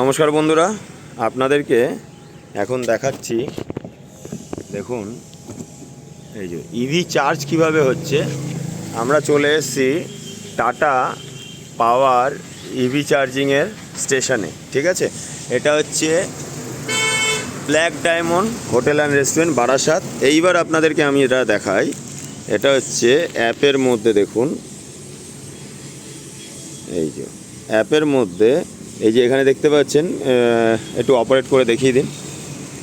নমস্কার বন্ধুরা, আপনাদেরকে এখন দেখাচ্ছি, দেখুন, এই যে ইভি চার্জ কীভাবে হচ্ছে। আমরা চলে এসেছি টাটা পাওয়ার ইভি চার্জিংয়ের স্টেশনে ঠিক আছে? এটা হচ্ছে black diamond hotel and restaurant Barasat এইবার আপনাদেরকে আমি এটা দেখাই। এটা হচ্ছে অ্যাপের মধ্যে, দেখুন। এই যে, অ্যাপের মধ্যে এই যে এখানে দেখতে পাচ্ছেন একটু অপারেট করে দেখিয়ে দিন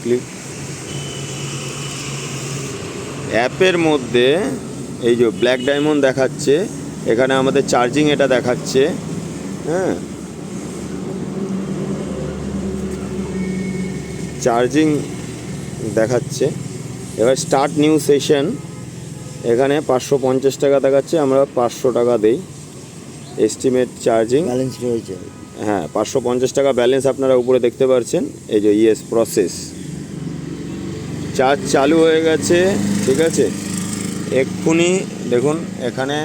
ক্লিক অ্যাপের মধ্যে এই যে ব্ল্যাক ডায়মন্ড দেখাচ্ছে, এখানে আমাদের চার্জিং এটা দেখাচ্ছে হ্যাঁ। চার্জিং দেখাচ্ছে। এবার স্টার্ট নিউ সেশন এখানে পাঁচশো পঞ্চাশ টাকা দেখাচ্ছে, আমরা পাঁচশো টাকা দেই। এস্টিমেট চার্জিং ব্যালেন্স রয়েছে। হ্যাঁ পাঁচশো পঞ্চাশ টাকা ব্যালেন্স আপনারা উপরে দেখতে পাচ্ছেন। এই যে ইয়েস প্রসেস চার্জ চালু হয়ে গেছে, ঠিক আছে? এক্ষুনি দেখুন, এখানে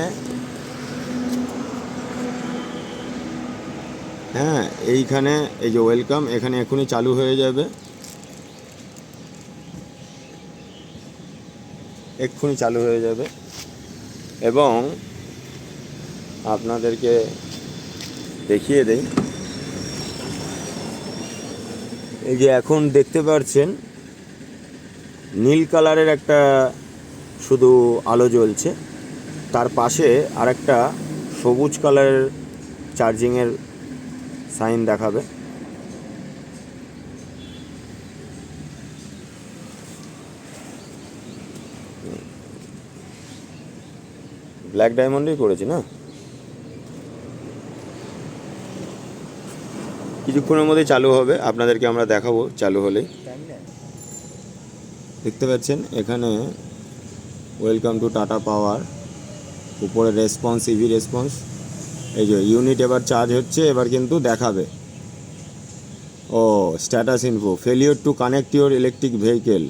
হ্যাঁ এইখানে এই যে ওয়েলকাম এখানে এক্ষুনি চালু হয়ে যাবে। এক্ষুনি চালু হয়ে যাবে। এবং আপনাদেরকে দেখিয়ে দেই। এই যে এখন দেখতে পাচ্ছেন নীল কালারের একটা শুধু আলো জ্বলছে। তার পাশে আরেকটা সবুজ কালারের চার্জিংয়ের সাইন দেখাবে। ব্ল্যাক ডায়মন্ডই করেছি না? কিছুক্ষণের মধ্যে চালু হবে। আপনাদেরকে আমরা দেখাবো চালু হলে। দেখতে পাচ্ছেন, এখানে ওয়েলকাম টু টাটা পাওয়ার উপরে রেসপন্স ইভি রেসপন্স এই যে ইউনিট এবার চার্জ হচ্ছে, এবার কিন্তু দেখাবে। ও status info failure to connect your electric vehicle